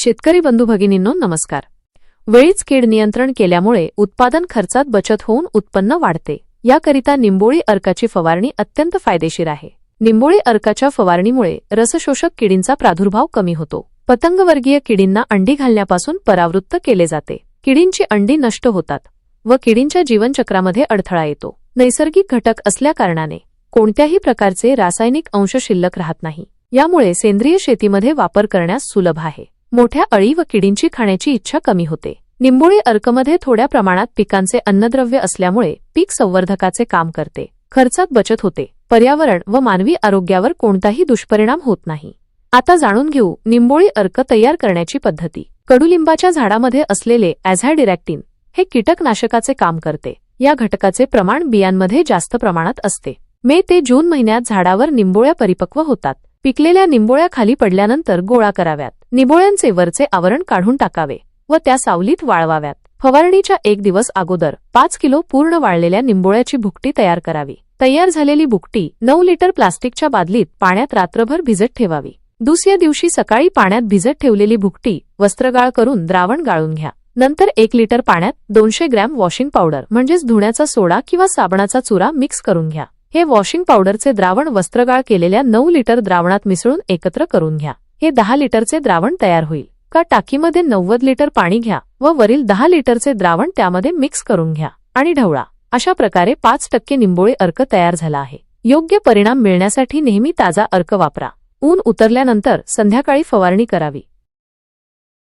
शेतकरी बंधू भगिनींनो नमस्कार. वेळीच कीड नियंत्रण केल्यामुळे उत्पादन खर्चात बचत होऊन उत्पन्न वाढते. याकरिता निंबोळी अर्काची फवारणी अत्यंत फायदेशीर आहे. निंबोळी अर्काच्या फवारणीमुळे रसशोषक किडींचा प्रादुर्भाव कमी होतो. पतंगवर्गीय किडींना अंडी घालण्यापासून परावृत्त केले जाते. किडींची अंडी नष्ट होतात व किडींच्या जीवनचक्रामध्ये अडथळा येतो. नैसर्गिक घटक असल्याकारणाने कोणत्याही प्रकारचे रासायनिक अंश शिल्लक राहत नाही. यामुळे सेंद्रिय शेतीमध्ये वापर करण्यास सुलभ आहे. मोठ्या अळी व किडींची खाण्याची इच्छा कमी होते. निंबोळी अर्कमध्ये थोड्या प्रमाणात पिकांचे अन्नद्रव्य असल्यामुळे पीक संवर्धकाचे काम करते. खर्चात बचत होते. पर्यावरण व मानवी आरोग्यावर कोणताही दुष्परिणाम होत नाही. आता जाणून घेऊ निंबोळी अर्क तयार करण्याची पद्धती. कडुलिंबाच्या झाडामध्ये असलेले ॲझॅडिरॅक्टिन हे कीटकनाशकाचे काम करते. या घटकाचे प्रमाण बियांमध्ये जास्त प्रमाणात असते. मे ते जून महिन्यात झाडावर निंबोळ्या परिपक्व होतात. पिकलेल्या निंबोळ्या खाली पडल्यानंतर गोळा कराव्यात. निंबोळ्यांचे वरचे आवरण काढून टाकावे व त्या सावलीत वाळवाव्यात. फवारणीच्या एक दिवस अगोदर पाच किलो पूर्ण वाळलेल्या निंबोळ्याची भुकटी तयार करावी. तयार झालेली भुकटी नऊ लिटर प्लास्टिकच्या बादलीत पाण्यात रात्रभर भिजत ठेवावी. दुसऱ्या दिवशी सकाळी पाण्यात भिजत ठेवलेली भुकटी वस्त्रगाळ करून द्रावण गाळून घ्या. नंतर एक लिटर पाण्यात दोनशे ग्रॅम वॉशिंग पावडर म्हणजेच धुण्याचा सोडा किंवा साबणाचा चुरा मिक्स करून घ्या. हे वॉशिंग पावडरचे द्रावण वस्त्रगाळ केलेल्या नऊ लिटर द्रावणात मिसळून एकत्र करून घ्या. हे दहा लिटरचे द्रावण तयार होईल. का टाकीमध्ये नव्वद लिटर पाणी घ्या व वरील दहा लिटरचे द्रावण त्यामध्ये मिक्स करून घ्या आणि ढवळा. अशा प्रकारे पाच टक्के निंबोळी अर्क तयार झाला आहे. योग्य परिणाम मिळण्यासाठी नेहमी ताजा अर्क वापरा. ऊन उतरल्यानंतर संध्याकाळी फवारणी करावी.